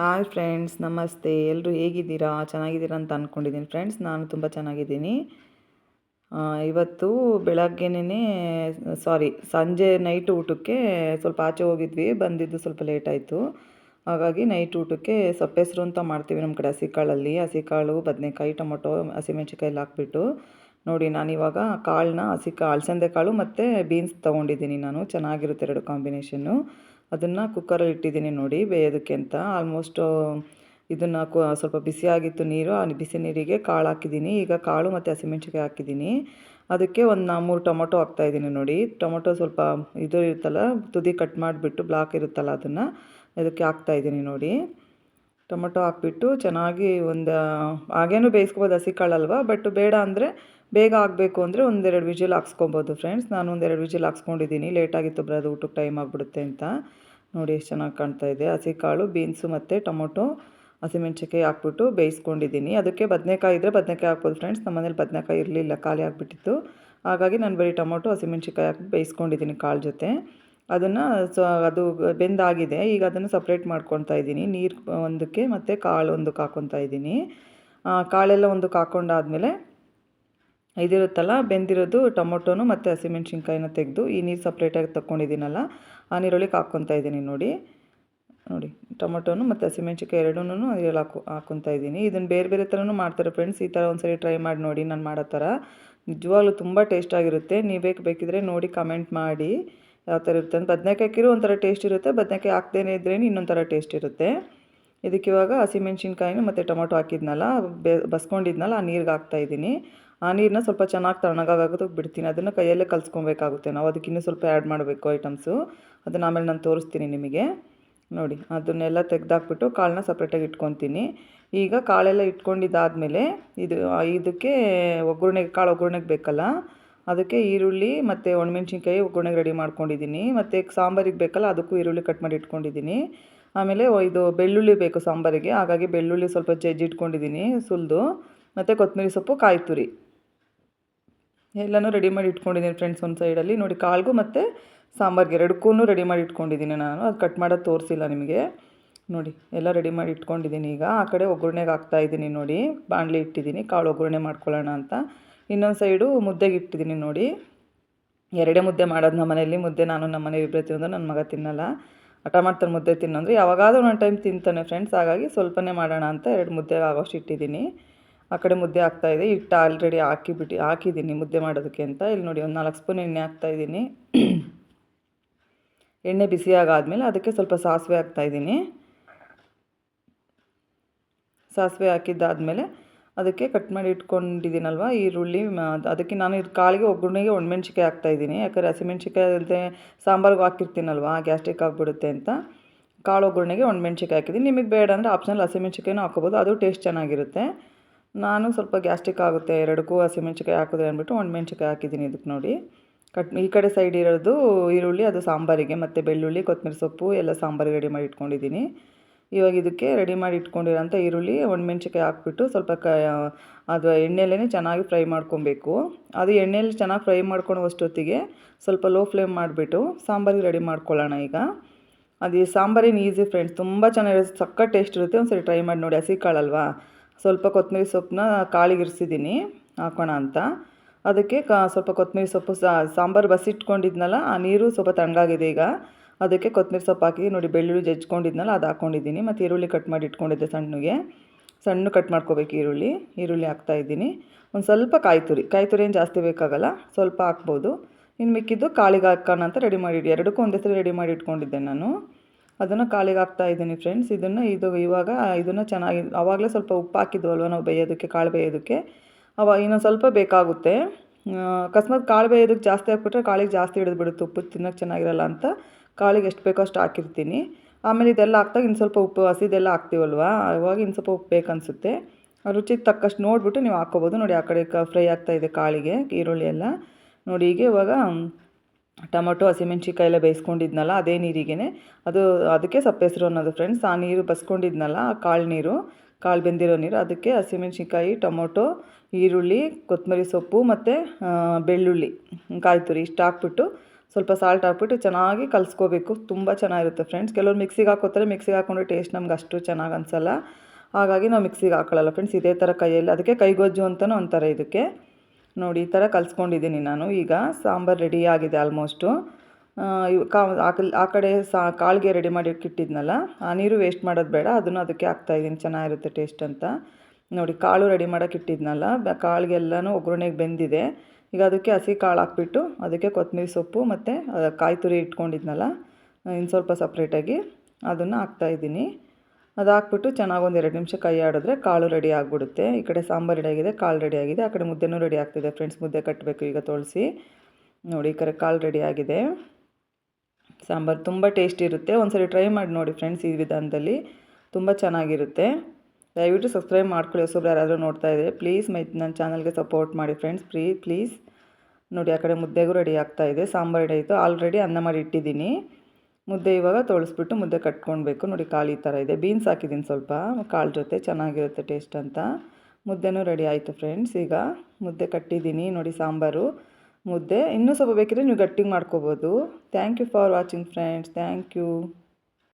Hi friends, ನಮಸ್ತೆ. ಎಲ್ಲರೂ ಹೇಗಿದ್ದೀರಾ? ಚೆನ್ನಾಗಿದ್ದೀರಾ ಅಂತ ಅಂದ್ಕೊಂಡಿದ್ದೀನಿ ಫ್ರೆಂಡ್ಸ್, ನಾನು ತುಂಬ ಚೆನ್ನಾಗಿದ್ದೀನಿ. ಇವತ್ತು ಬೆಳಗ್ಗೆನೇ ಸಾರಿ, ಸಂಜೆ ನೈಟ್ ಊಟಕ್ಕೆ ಸ್ವಲ್ಪ ಆಚೆ ಹೋಗಿದ್ವಿ. ಬಂದಿದ್ದು ಸ್ವಲ್ಪ ಲೇಟ್ ಆಯಿತು. ಹಾಗಾಗಿ ನೈಟ್ ಊಟಕ್ಕೆ ಸೊಪ್ಪೆಸರು ಅಂತ ಮಾಡ್ತೀವಿ ನಮ್ಮ ಕಡೆ ಹಸಿಕಾಳಲ್ಲಿ. ಹಸಿಕಾಳು, ಬದನೆಕಾಯಿ, ಟೊಮೊಟೊ ಹಸಿಮೆಣ್ಸಿಕಾಯಿ ಹಾಕ್ಬಿಟ್ಟು ನೋಡಿ ನಾನಿವಾಗ ಕಾಳನ್ನ ಹಸಿ ಕಾ ಅಲಸಂದೆ ಕಾಳು ಮತ್ತು ಬೀನ್ಸ್ ತೊಗೊಂಡಿದ್ದೀನಿ ನಾನು. ಚೆನ್ನಾಗಿರುತ್ತೆ ಎರಡು ಕಾಂಬಿನೇಷನ್ನು. ಅದನ್ನು ಕುಕ್ಕರಲ್ಲಿ ಇಟ್ಟಿದ್ದೀನಿ ನೋಡಿ ಬೇಯೋದಕ್ಕೆ ಅಂತ. ಆಲ್ಮೋಸ್ಟ್ ಇದನ್ನು ಕು, ಸ್ವಲ್ಪ ಬಿಸಿಯಾಗಿತ್ತು ನೀರು, ಆ ಬಿಸಿ ನೀರಿಗೆ ಕಾಳು ಹಾಕಿದ್ದೀನಿ. ಈಗ ಕಾಳು ಮತ್ತು ಹಸಿಮೆಣ್ಸಿಕಾಯಿ ಹಾಕಿದ್ದೀನಿ. ಅದಕ್ಕೆ ಒಂದು ನಾ ಮೂರು ಟೊಮೊಟೊ ಹಾಕ್ತಾಯಿದ್ದೀನಿ ನೋಡಿ. ಟೊಮೊಟೊ ಸ್ವಲ್ಪ ಇದು ಇರುತ್ತಲ್ಲ, ತುದಿ ಕಟ್ ಮಾಡಿಬಿಟ್ಟು ಬ್ಲಾಕ್ ಇರುತ್ತಲ್ಲ ಅದನ್ನು, ಅದಕ್ಕೆ ಹಾಕ್ತಾಯಿದ್ದೀನಿ ನೋಡಿ. ಟೊಮೊಟೊ ಹಾಕ್ಬಿಟ್ಟು ಚೆನ್ನಾಗಿ ಒಂದು, ಹಾಗೇನು ಬೇಯಿಸ್ಕೋಬೋದು, ಹಸಿ ಕಾಳಲ್ವ? ಬಟ್ ಬೇಡ ಅಂದರೆ ಬೇಗ ಆಗಬೇಕು ಅಂದರೆ ಒಂದೆರಡು ವಿಜಿಲ್ ಹಾಕ್ಸ್ಕೊಬೋದು ಫ್ರೆಂಡ್ಸ್ ನಾನು ಒಂದೆರಡು ವಿಜಿಲ್ ಹಾಕ್ಸ್ಕೊಂಡಿದ್ದೀನಿ. ಲೇಟಾಗಿತ್ತು ಬರೋದು, ಊಟಕ್ಕೆ ಟೈಮ್ ಆಗಿಬಿಡುತ್ತೆ ಅಂತ. ನೋಡಿ ಎಷ್ಟು ಚೆನ್ನಾಗಿ ಕಾಣ್ತಾ ಇದೆ. ಹಸಿ ಕಾಳು ಬೀನ್ಸು ಮತ್ತು ಟೊಮೊಟೊ ಹಸಿಮೆಣ್ಸಿಕಾಯಿ ಹಾಕ್ಬಿಟ್ಟು ಬೇಯಿಸ್ಕೊಂಡಿದ್ದೀನಿ. ಅದಕ್ಕೆ ಬದನೆಕಾಯಿ ಇದ್ದರೆ ಬದನೆಕಾಯಿ ಹಾಕ್ಬೋದು ಫ್ರೆಂಡ್ಸ್ ನಮ್ಮ ಮನೇಲಿ ಬದನೆಕಾಯಿ ಇರಲಿಲ್ಲ, ಖಾಲಿ ಆಗಿಬಿಟ್ಟಿತ್ತು. ಹಾಗಾಗಿ ನಾನು ಬರೀ ಟೊಮೊಟೊ ಹಸಿಮೆಣ್ಸಿಕಾಯಿ ಹಾಕಿ ಬೇಯಿಸ್ಕೊಂಡಿದ್ದೀನಿ ಕಾಳು ಜೊತೆ. ಅದನ್ನು ಸೊ, ಅದು ಬೆಂದಾಗಿದೆ. ಈಗ ಅದನ್ನು ಸಪ್ರೇಟ್ ಮಾಡ್ಕೊತಾ ಇದ್ದೀನಿ. ನೀರು ಒಂದಕ್ಕೆ ಮತ್ತು ಕಾಳು ಒಂದಕ್ಕೆ ಹಾಕ್ಕೊತಾ ಇದ್ದೀನಿ. ಕಾಳೆಲ್ಲ ಒಂದಕ್ಕೆ ಹಾಕ್ಕೊಂಡಾದ್ಮೇಲೆ ಇದಿರುತ್ತಲ್ಲ, ಬೆಂದಿರೋದು ಟೊಮೊಟೊನು ಮತ್ತು ಹಸಿಮೆಣ್ಸಿನ್ಕಾಯಿನ ತೆಗೆದು ಈ ನೀರು ಸಪ್ರೇಟಾಗಿ ತಗೊಂಡಿದ್ದೀನಲ್ಲ ಆ ನೀರೊಳಗೆ ಹಾಕ್ಕೊತಾ ಇದ್ದೀನಿ ನೋಡಿ. ನೋಡಿ, ಟೊಮೊಟೊನು ಮತ್ತು ಹಸಿಮೆಣ್ಸಿನ್ಕಾಯಿ ಎರಡೂ ನೀರಲ್ಲಿ ಹಾಕು ಹಾಕ್ಕೊತಾ ಇದ್ದೀನಿ. ಇದನ್ನು ಬೇರೆ ಬೇರೆ ಥರನೂ ಮಾಡ್ತಾರೆ ಫ್ರೆಂಡ್ಸ್ ಈ ಥರ ಒಂದ್ಸರಿ ಟ್ರೈ ಮಾಡಿ ನೋಡಿ, ನಾನು ಮಾಡೋ ಥರ ನಿಜವಾಗ್ಲೂ ತುಂಬ ಟೇಸ್ಟಾಗಿರುತ್ತೆ ನೀವು ಬೇಕು, ಬೇಕಿದ್ರೆ ನೋಡಿ ಕಮೆಂಟ್ ಮಾಡಿ. ಯಾವ ಥರ ಇರುತ್ತೆ ಅಂತ. ಬದನೆಕಾಯಿ ಹಾಕಿರೋ ಒಂಥರ ಟೇಸ್ಟ್ ಇರುತ್ತೆ. ಬದನೆಕಾಯಿ ಹಾಕ್ದೇನೆ ಇದ್ರೇ ಇನ್ನೊಂಥರ ಥರ ಟೇಸ್ಟ್ ಇರುತ್ತೆ. ಇದಕ್ಕೆ ಇವಾಗ ಹಸಿಮೆಣ್ಸಿನ್ಕಾಯಿನ ಮತ್ತು ಟೊಮೊಟೊ ಹಾಕಿದ್ನಲ್ಲ, ಬೆ ಬಸ್ಕೊಂಡಿದ್ನಲ್ಲ, ಆ ನೀರಿಗೆ ಹಾಕ್ತಾಯಿದ್ದೀನಿ ಆ ನೀರನ್ನ ಸ್ವಲ್ಪ ಚೆನ್ನಾಗಿ ತಣ್ಣಗಾಗೋದು ಬಿಡ್ತೀನಿ. ಅದನ್ನು ಕೈಯಲ್ಲೇ ಕಲ್ಸ್ಕೊಬೇಕಾಗುತ್ತೆ. ನಾವು ಅದಕ್ಕೆ ಇನ್ನೂ ಸ್ವಲ್ಪ ಆ್ಯಡ್ ಮಾಡಬೇಕು ಐಟಮ್ಸು ಅದನ್ನು ಆಮೇಲೆ ನಾನು ತೋರಿಸ್ತೀನಿ ನಿಮಗೆ. ನೋಡಿ, ಅದನ್ನೆಲ್ಲ ತೆಗೆದಾಕ್ಬಿಟ್ಟು ಕಾಳನ್ನ ಸಪ್ರೇಟಾಗಿ ಇಟ್ಕೊತೀನಿ. ಈಗ ಕಾಳೆಲ್ಲ ಇಟ್ಕೊಂಡಿದ್ದಾದಮೇಲೆ ಇದು ಇದಕ್ಕೆ ಒಗ್ಗರಣೆಗೆ ಕಾಳು ಒಗ್ಗರಣೆಗೆ ಬೇಕಲ್ಲ ಅದಕ್ಕೆ ಈರುಳ್ಳಿ ಮತ್ತು ಒಣಮೆಣ್ಸಿನ್ಕಾಯಿ ಒಗ್ಗರಣೆಗೆ ರೆಡಿ ಮಾಡ್ಕೊಂಡಿದ್ದೀನಿ. ಮತ್ತು ಸಾಂಬಾರಿಗೆ ಬೇಕಲ್ಲ ಅದಕ್ಕೂ ಈರುಳ್ಳಿ ಕಟ್ ಮಾಡಿ ಇಟ್ಕೊಂಡಿದ್ದೀನಿ. ಆಮೇಲೆ ಇದು ಬೆಳ್ಳುಳ್ಳಿ ಬೇಕು ಸಾಂಬಾರಿಗೆ. ಹಾಗಾಗಿ ಬೆಳ್ಳುಳ್ಳಿ ಸ್ವಲ್ಪ ಜಜ್ಜಿ ಇಟ್ಕೊಂಡಿದ್ದೀನಿ ಸುಲಿದು. ಮತ್ತು ಕೊತ್ತಂಬರಿ ಸೊಪ್ಪು ಕಾಯಿ ತುರಿ ಎಲ್ಲನೂ ರೆಡಿ ಮಾಡಿ ಇಟ್ಕೊಂಡಿದ್ದೀನಿ ಫ್ರೆಂಡ್ಸ್ ಒಂದು ಸೈಡಲ್ಲಿ ನೋಡಿ ಕಾಳಿಗೂ ಮತ್ತು ಸಾಂಬಾರಿಗೆ ಎರಡಕ್ಕೂ ರೆಡಿ ಮಾಡಿ ಇಟ್ಕೊಂಡಿದ್ದೀನಿ ನಾನು. ಅದು ಕಟ್ ಮಾಡೋದು ತೋರಿಸಿಲ್ಲ ನಿಮಗೆ. ನೋಡಿ, ಎಲ್ಲ ರೆಡಿ ಮಾಡಿ ಇಟ್ಕೊಂಡಿದ್ದೀನಿ ಈಗ. ಆ ಕಡೆ ಒಗ್ಗರಣೆಗೆ ಹಾಕ್ತಾಯಿದ್ದೀನಿ ನೋಡಿ. ಬಾಣಲೆ ಇಟ್ಟಿದ್ದೀನಿ. ಕಾಳು ಒಗ್ಗರಣೆ ಮಾಡ್ಕೊಳ್ಳೋಣ ಅಂತ. ಇನ್ನೊಂದು ಸೈಡು ಮುದ್ದೆಗೆ ಇಟ್ಟಿದ್ದೀನಿ ನೋಡಿ. ಎರಡೇ ಮುದ್ದೆ ಮಾಡೋದು ನಮ್ಮ ಮನೆಯಲ್ಲಿ. ಮುದ್ದೆ ನಾನು ನಮ್ಮ ಮನೇಲಿ ಇಬ್ಬರೇ ತಿನ್ನೋದು ನನ್ನ ಮಗ ತಿನ್ನಲ್ಲ. ಹಠ ಮಾಡ್ತಾನೆ ಮುದ್ದೆ ತಿನ್ನಂದ್ರೆ. ಯಾವಾಗಾದ್ರೂ ಒಂದು ಟೈಮ್ ತಿಂತಾನೆ ಫ್ರೆಂಡ್ಸ್. ಹಾಗಾಗಿ ಸ್ವಲ್ಪನೇ ಮಾಡೋಣ ಅಂತ ಎರಡು ಮುದ್ದೆ ಆಗೋಷ್ಟು ಇಟ್ಟಿದ್ದೀನಿ. ಆ ಕಡೆ ಮುದ್ದೆ ಇದೆ. ಹಿಟ್ಟು ಆಲ್ರೆಡಿ ಹಾಕಿಬಿಟ್ಟು ಹಾಕಿದ್ದೀನಿ ಮುದ್ದೆ ಮಾಡೋದಕ್ಕೆ ಅಂತ. ಇಲ್ಲಿ ನೋಡಿ ಒಂದು ನಾಲ್ಕು ಸ್ಪೂನ್ ಎಣ್ಣೆ ಹಾಕ್ತಾಯಿದ್ದೀನಿ ಎಣ್ಣೆ ಬಿಸಿಯಾಗಾದ್ಮೇಲೆ ಅದಕ್ಕೆ ಸ್ವಲ್ಪ ಸಾಸಿವೆ ಹಾಕ್ತಾಯಿದ್ದೀನಿ ಸಾಸಿವೆ ಹಾಕಿದ್ದಾದಮೇಲೆ ಅದಕ್ಕೆ ಕಟ್ ಮಾಡಿ ಇಟ್ಕೊಂಡಿದ್ದೀನಲ್ವ? ಈರುಳ್ಳಿ ಅದಕ್ಕೆ ನಾನು ಇದು ಕಾಳಿಗೆ ಒಗ್ಗರಣೆಗೆ ಒಣಮೆಣ್ಸಿಕಾಯಿ ಹಾಕ್ತಾಯಿದ್ದೀನಿ. ಯಾಕಂದರೆ ಹಸಿಮೆಣ್ಸಿಕಾಯಿ ಅಲ್ಲದೆ ಸಾಂಬಾರ್ಗೆ ಹಾಕಿರ್ತೀನಲ್ವ ಗ್ಯಾಸ್ಟ್ರಿಕ್ ಆಗಿಬಿಡುತ್ತೆ ಅಂತ. ಕಾಳು ಒಗ್ಗರಣೆಗೆ ಒಣಮೆಣ್ಸಿಕಾಯಿ ಹಾಕಿದ್ದೀನಿ. ನಿಮಗೆ ಬೇಡ ಅಂದರೆ ಆಪ್ಷನಲ್ ಹಸಿಮೆಣ್ಸಿಕಾಯಿನೂ ಹಾಕೋಬೋದು ಅದು ಟೇಸ್ಟ್ ಚೆನ್ನಾಗಿರುತ್ತೆ. ನಾನು ಸ್ವಲ್ಪ ಗ್ಯಾಸ್ಟ್ರಿಕ್ ಆಗುತ್ತೆ. ಎರಡಕ್ಕೂ ಹಸಿಮೆಣ್ಸಿಕಾಯಿ ಹಾಕಿದ್ರೆ ಅಂದ್ಬಿಟ್ಟು ಒಣಮೆಣ್ಸಿಕಾಯಿ ಹಾಕಿದ್ದೀನಿ ಇದಕ್ಕೆ ನೋಡಿ. ಕಟ್, ಈ ಕಡೆ ಸೈಡ್ ಇರೋದು ಈರುಳ್ಳಿ, ಅದು ಸಾಂಬಾರಿಗೆ. ಮತ್ತು ಬೆಳ್ಳುಳ್ಳಿ ಕೊತ್ತಂಬರಿ ಸೊಪ್ಪು, ಎಲ್ಲ ಸಾಂಬಾರಿಗೆ ರೆಡಿ ಮಾಡಿ ಇಟ್ಕೊಂಡಿದ್ದೀನಿ. ಇವಾಗ ಇದಕ್ಕೆ ರೆಡಿ ಮಾಡಿ ಇಟ್ಕೊಂಡಿರೋಂಥ ಈರುಳ್ಳಿ ಒಣಮೆಣ್ಸಿಕಾಯಿ ಹಾಕ್ಬಿಟ್ಟು ಸ್ವಲ್ಪ ಕ ಅದು ಎಣ್ಣೆಲೇ ಚೆನ್ನಾಗಿ ಫ್ರೈ ಮಾಡ್ಕೊಬೇಕು. ಅದು ಎಣ್ಣೆಲಿ ಚೆನ್ನಾಗಿ ಫ್ರೈ ಮಾಡ್ಕೊಳ್ಳೋ ಅಷ್ಟೊತ್ತಿಗೆ ಸ್ವಲ್ಪ ಲೋ ಫ್ಲೇಮ್ ಮಾಡಿಬಿಟ್ಟು ಸಾಂಬಾರಿಗೆ ರೆಡಿ ಮಾಡ್ಕೊಳ್ಳೋಣ ಈಗ. ಅದು ಈ ಸಾಂಬಾರಿನ ಈಸಿ ಫ್ರೆಂಡ್ಸ್, ತುಂಬ ಚೆನ್ನಾಗಿರುತ್ತೆ ಸಕ್ಕ ಟೇಸ್ಟ್ ಇರುತ್ತೆ. ಒಂದ್ಸರಿ ಟ್ರೈ ಮಾಡಿ ನೋಡಿ, ಹಸಿ ಕಾಳಲ್ವಾ? ಸ್ವಲ್ಪ ಕೊತ್ತಂಬರಿ ಸೊಪ್ಪನ್ನ ಕಾಳಿಗೆ ಇರಿಸಿದ್ದೀನಿ, ಹಾಕೋಣ ಅಂತ. ಅದಕ್ಕೆ ಕ ಸ್ವಲ್ಪ ಕೊತ್ತಂಬರಿ ಸೊಪ್ಪು ಸಾಂಬಾರು ಬಸಿಟ್ಕೊಂಡಿದ್ನಲ್ಲ ಆ ನೀರು ಸ್ವಲ್ಪ ತಣ್ಣಗಾಗಿದೆ ಈಗ. ಅದಕ್ಕೆ ಕೊತ್ತಂಬರಿ ಸೊಪ್ಪು ಹಾಕಿ, ನೋಡಿ ಬೆಳ್ಳುಳ್ಳಿ ಜಜ್ಕೊಂಡಿದ್ನಲ್ಲ ಅದು ಹಾಕ್ಕೊಂಡಿದ್ದೀನಿ ಮತ್ತು ಈರುಳ್ಳಿ ಕಟ್ ಮಾಡಿ ಇಟ್ಕೊಂಡಿದ್ದೆ ಸಣ್ಣಗೆ. ಸಣ್ಣ ಕಟ್ ಮಾಡ್ಕೋಬೇಕು ಈರುಳ್ಳಿ. ಈರುಳ್ಳಿ ಹಾಕ್ತಾ ಇದ್ದೀನಿ. ಒಂದು ಸ್ವಲ್ಪ ಕಾಯಿ ತುರಿ ಕಾಯಿ ತುರಿ ಏನು ಜಾಸ್ತಿ ಬೇಕಾಗಲ್ಲ, ಸ್ವಲ್ಪ ಹಾಕ್ಬೋದು. ಇನ್ನು ಮಿಕ್ಕಿದ್ದು ಕಾಳಿಗೆ ಹಾಕೋಣ ಅಂತ ರೆಡಿ ಮಾಡಿ ಎರಡಕ್ಕೂ ಒಂದೇ ಸರಿ ರೆಡಿ ಮಾಡಿ ಇಟ್ಕೊಂಡಿದ್ದೆ ನಾನು. ಅದನ್ನು ಕಾಳಿಗೆ ಹಾಕ್ತಾ ಇದ್ದೀನಿ ಫ್ರೆಂಡ್ಸ್ ಇದನ್ನು ಇದು ಇವಾಗ, ಇದನ್ನು ಚೆನ್ನಾಗಿ ಆವಾಗಲೇ ಸ್ವಲ್ಪ ಉಪ್ಪು ಹಾಕಿದ್ವಲ್ವ ನಾವು ಬೇಯೋದಕ್ಕೆ, ಕಾಳು ಬೇಯೋದಕ್ಕೆ. ಅವಾಗ ಇನ್ನೊಂದು ಸ್ವಲ್ಪ ಬೇಕಾಗುತ್ತೆ. ಅಕಸ್ಮಾತ್ ಕಾಳು ಬೇಯೋದಕ್ಕೆ ಜಾಸ್ತಿ ಹಾಕ್ಬಿಟ್ರೆ ಕಾಳಿಗೆ ಜಾಸ್ತಿ ಹಿಡಿದು ಬಿಡುತ್ತೆ. ಉಪ್ಪು ತಿನ್ನೋಕ್ಕೆ ಚೆನ್ನಾಗಿರಲ್ಲ ಅಂತ. ಕಾಳಿಗೆ ಎಷ್ಟು ಬೇಕೋ ಅಷ್ಟು ಹಾಕಿರ್ತೀನಿ. ಆಮೇಲೆ ಇದೆಲ್ಲ ಹಾಕ್ದಾಗ ಇನ್ನು ಸ್ವಲ್ಪ ಉಪ್ಪು ಹಸಿದೆಲ್ಲ ಹಾಕ್ತೀವಲ್ವ? ಅವಾಗ ಇನ್ನು ಸ್ವಲ್ಪ ಉಪ್ಪು ಬೇಕನ್ಸುತ್ತೆ. ರುಚಿಗೆ ತಕ್ಕಷ್ಟು ನೋಡಿಬಿಟ್ಟು ನೀವು ಹಾಕ್ಕೋಬೋದು. ನೋಡಿ ಆ ಕಡೆ ಫ್ರೈ ಆಗ್ತಾ ಇದೆ ಕಾಳಿಗೆ, ಈರುಳ್ಳಿ ಎಲ್ಲ. ನೋಡಿ ಹೀಗೆ ಇವಾಗ ಟೊಮೊಟೊ ಹಸಿಮೆಣ್ಸಿಕಾಯಿ ಎಲ್ಲ ಬೇಯಿಸ್ಕೊಂಡಿದ್ನಲ್ಲ, ಅದೇ ನೀರಿಗೇ ಅದು ಅದಕ್ಕೆ ಸಪ್ಪೆಸರು ಅನ್ನೋದು ಫ್ರೆಂಡ್ಸ್ ಆ ನೀರು ಬಸ್ಕೊಂಡಿದ್ನಲ್ಲ, ಆ ಕಾಳು ನೀರು, ಕಾಳು ಬೆಂದಿರೋ ನೀರು, ಅದಕ್ಕೆ ಹಸಿಮೆಣ್ಸಿಕಾಯಿ ಟೊಮೊಟೊ, ಈರುಳ್ಳಿ, ಕೊತ್ತಂಬರಿ ಸೊಪ್ಪು ಮತ್ತು ಬೆಳ್ಳುಳ್ಳಿ, ಕಾಯಿ ತುರಿ ಇಷ್ಟು ಹಾಕ್ಬಿಟ್ಟು ಸ್ವಲ್ಪ ಸಾಲ್ಟ್ ಹಾಕ್ಬಿಟ್ಟು ಚೆನ್ನಾಗಿ ಕಲಿಸ್ಕೋಬೇಕು. ತುಂಬ ಚೆನ್ನಾಗಿರುತ್ತೆ ಫ್ರೆಂಡ್ಸ್ ಕೆಲವರು ಮಿಕ್ಸಿಗೆ ಹಾಕೋತಾರೆ. ಮಿಕ್ಸಿಗೆ ಹಾಕೊಂಡ್ರೆ ಟೇಸ್ಟ್ ನಮ್ಗೆ ಅಷ್ಟು ಚೆನ್ನಾಗಿ ಅನಿಸಲ್ಲ. ಹಾಗಾಗಿ ನಾವು ಮಿಕ್ಸಿಗೆ ಹಾಕೊಳ್ಳಲ್ಲ ಫ್ರೆಂಡ್ಸ್ ಇದೇ ಥರ ಕೈಯಲ್ಲಿ, ಅದಕ್ಕೆ ಕೈಗೊಜ್ಜು ಅಂತಲೂ ಅಂತಾರೆ ಇದಕ್ಕೆ. ನೋಡಿ, ಈ ಥರ ಕಲಿಸ್ಕೊಂಡಿದ್ದೀನಿ ನಾನು. ಈಗ ಸಾಂಬಾರು ರೆಡಿ ಆಗಿದೆ ಆಲ್ಮೋಸ್ಟು ಕಾ, ಆ ಕಡೆ ಸಾ, ಕಾಳಿಗೆ ರೆಡಿ ಮಾಡಿ ಇಟ್ಟಿದ್ನಲ್ಲ ಆ ನೀರು ವೇಸ್ಟ್ ಮಾಡೋದು ಬೇಡ. ಅದನ್ನು ಅದಕ್ಕೆ ಹಾಕ್ತಾಯಿದ್ದೀನಿ ಚೆನ್ನಾಗಿರುತ್ತೆ ಟೇಸ್ಟ್ ಅಂತ. ನೋಡಿ, ಕಾಳು ರೆಡಿ ಮಾಡೋಕೆ ಇಟ್ಟಿದ್ನಲ್ಲ. ಬ, ಕಾಳಿಗೆಲ್ಲನೂ ಒಗ್ಗರಣೆಗೆ ಬೆಂದಿದೆ. ಈಗ ಅದಕ್ಕೆ ಹಸಿ ಕಾಳು ಹಾಕ್ಬಿಟ್ಟು ಅದಕ್ಕೆ ಕೊತ್ತಂಬರಿ ಸೊಪ್ಪು ಮತ್ತು ಕಾಯಿ ತುರಿ ಇಟ್ಕೊಂಡಿದ್ನಲ್ಲ ಇನ್ನು ಸ್ವಲ್ಪ ಸಪ್ರೇಟಾಗಿ ಅದನ್ನು ಹಾಕ್ತಾಯಿದ್ದೀನಿ ಅದು ಹಾಕ್ಬಿಟ್ಟು ಚೆನ್ನಾಗಿ ಒಂದು ಎರಡು ನಿಮಿಷ ಕೈ ಆಡಿದ್ರೆ ಕಾಳು ರೆಡಿ ಆಗಿಬಿಡುತ್ತೆ. ಈ ಕಡೆ ಸಾಂಬಾರು ರೆಡಿ ಆಗಿದೆ, ಕಾಳು ರೆಡಿ ಆಗಿದೆ, ಆ ಕಡೆ ಮುದ್ದೆನೂ ರೆಡಿ ಆಗ್ತಿದೆ. ಫ್ರೆಂಡ್ಸ್ ಮುದ್ದೆ ಕಟ್ಟಬೇಕು ಈಗ ತೊಳಸಿ. ನೋಡಿ, ಈ ಕಡೆ ಕಾಳು ರೆಡಿ ಆಗಿದೆ. ಸಾಂಬಾರು ತುಂಬ ಟೇಸ್ಟ್ ಇರುತ್ತೆ. ಒಂದ್ಸರಿ ಟ್ರೈ ಮಾಡಿ ನೋಡಿ ಫ್ರೆಂಡ್ಸ್ ಈ ವಿಧಾನದಲ್ಲಿ. ತುಂಬ ಚೆನ್ನಾಗಿರುತ್ತೆ. ದಯವಿಟ್ಟು ಸಬ್ಸ್ಕ್ರೈಬ್ ಮಾಡ್ಕೊಳ್ಳಿ ಹೊಸಬ್ರು ಯಾರಾದರೂ ನೋಡ್ತಾ ಇದ್ದರೆ ಪ್ಲೀಸ್ ಮೈ ನನ್ನ ಚಾನಲ್ಗೆ ಸಪೋರ್ಟ್ ಮಾಡಿ ಫ್ರೆಂಡ್ಸ್. Plea please. ನೋಡಿ, ಆ ಕಡೆ ಮುದ್ದೆಗೂ ರೆಡಿ ಆಗ್ತಾ ಇದೆ. ಸಾಂಬಾರು ರೆಡಿ ಆಯಿತು ಆಲ್ರೆಡಿ ಅನ್ನ ಮಾಡಿ ಇಟ್ಟಿದ್ದೀನಿ. ಮುದ್ದೆ ಇವಾಗ ತೊಳಸ್ಬಿಟ್ಟು ಮುದ್ದೆ ಕಟ್ಕೊಳ್ಬೇಕು ನೋಡಿ ಕಾಳು ಈ ಥರ ಇದೆ. ಬೀನ್ಸ್ ಹಾಕಿದ್ದೀನಿ ಸ್ವಲ್ಪ. ಕಾಳು ಜೊತೆ ಚೆನ್ನಾಗಿರುತ್ತೆ ಟೇಸ್ಟ್ ಅಂತ. ಮುದ್ದೆನೂ ರೆಡಿ ಆಯಿತು ಫ್ರೆಂಡ್ಸ್. ಈಗ ಮುದ್ದೆ ಕಟ್ಟಿದ್ದೀನಿ. ನೋಡಿ, ಸಾಂಬಾರು, ಮುದ್ದೆ. ಇನ್ನೂ ಸ್ವಲ್ಪ ಬೇಕಿದ್ರೆ ನೀವು ಗಟ್ಟಿಗೆ ಮಾಡ್ಕೋಬೋದು. Thank you for watching friends. Thank you.